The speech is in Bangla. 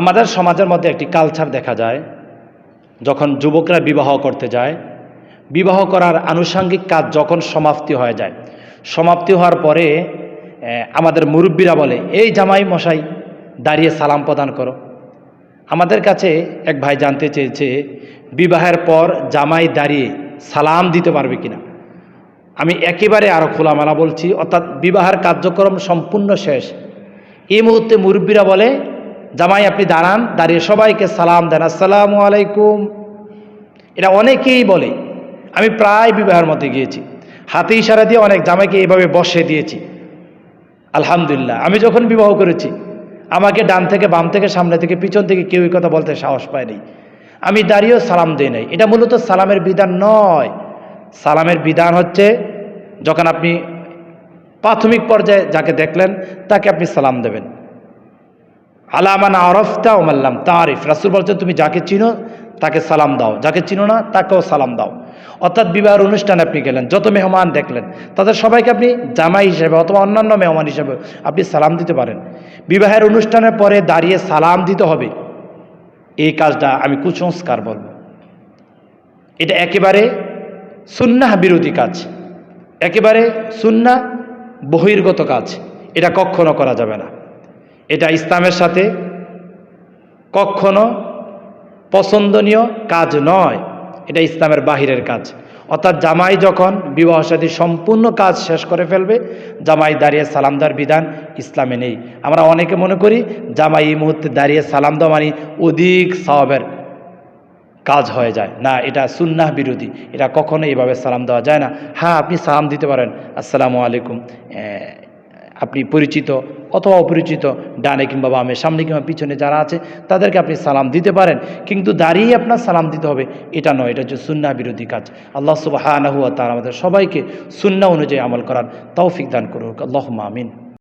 আমাদের সমাজের মধ্যে একটি কালচার দেখা যায়, যখন যুবকরা বিবাহ করতে যায়। বিবাহ করার আনুষঙ্গিক কাজ যখন সমাপ্তি হয়ে যায়, সমাপ্তি হওয়ার পরে আমাদের মুরব্বীরা বলে, এই জামাই মশাই, দাঁড়িয়ে সালাম প্রদান করো। আমাদের কাছে এক ভাই জানতে চেয়েছে, বিবাহের পর জামাই দাঁড়িয়ে সালাম দিতে পারবে কিনা? আমি একেবারে আরও খোলামেলা বলছি, অর্থাৎ বিবাহের কার্যক্রম সম্পূর্ণ শেষ। এই মুহূর্তে মুরব্বীরা বলে জামাই আপনি দাঁড়ান, দাঁড়িয়ে সবাইকে সালাম দেন, আসসালামু আলাইকুম। এটা অনেকেই বলে, আমি প্রায় বিবাহের মধ্যে গিয়েছি। হাতে ইশারা দিয়ে অনেক জামাইকে এইভাবে বসে দিয়েছি। আলহামদুলিল্লাহ, আমি যখন বিবাহ করেছি, আমাকে ডান থেকে বাম থেকে সামনে থেকে পিছন থেকে কেউ কথা বলতে সাহস পায়নি আমি দাঁড়িয়েও সালাম দিই নাই। এটা মূলত সালামের বিধান নয়। সালামের বিধান হচ্ছে, যখন আপনি প্রাথমিক পর্যায়ে যাকে দেখলেন, তাকে আপনি সালাম দেবেন। আলামান আরফতা ওমাল্লাম তারিফ। রাসুল বলছেন তুমি যাকে চিনো, তাকে সালাম দাও। যাকে চিনো না, তাকেও সালাম দাও। অর্থাৎ বিবাহের অনুষ্ঠানে আপনি গেলেন, যত মেহমান দেখলেন, তাদের সবাইকে আপনি জামাই হিসেবে অথবা অন্যান্য মেহমান হিসেবে আপনি সালাম দিতে পারেন। বিবাহের অনুষ্ঠানের পরে দাঁড়িয়ে সালাম দিতে হবে। এই কাজটা আমি কুসংস্কার বলব। এটা একেবারে সুন্নাহ বিরোধী কাজ। একেবারে সুন্না বহির্গত কাজ। এটা কখনো করা যাবে না। এটা ইসলামের সাথে কখনো পছন্দনীয় কাজ নয়। এটা ইসলামের বাহিরের কাজ। অর্থাৎ জামাই যখন বিবাহ সাথী সম্পূর্ণ কাজ শেষ করে ফেলবে, জামাই দাঁড়িয়ে সালাম দেওয়ার বিধান ইসলামে নেই। আমরা অনেকে মনে করি জামাই এই মুহূর্তে দাঁড়িয়ে সালাম দেওয়া মানে অধিক সওয়াবের কাজ হয়ে যায়। না, এটা সুন্নাহ বিরোধী। এটা কখনো এইভাবে সালাম দেওয়া যায় না। হ্যাঁ আপনি সালাম দিতে পারেন। আসসালামু আলাইকুম। আপনি পরিচিত অথবা অপরিচিত ডানে কিংবা বামে, সামনে কিংবা পিছনে যারা আছে, তাদেরকে আপনি সালাম দিতে পারেন। কিন্তু দাঁড়িয়ে আপনার সালাম দিতে হবে, এটা নয়, এটা হচ্ছে সুন্না বিরোধী কাজ। আল্লাহ সুবাহ তার আমাদের সবাইকে সুন্না অনুযায়ী আমল করার তৌফিক দান করুক। আল্লাহ আমিন।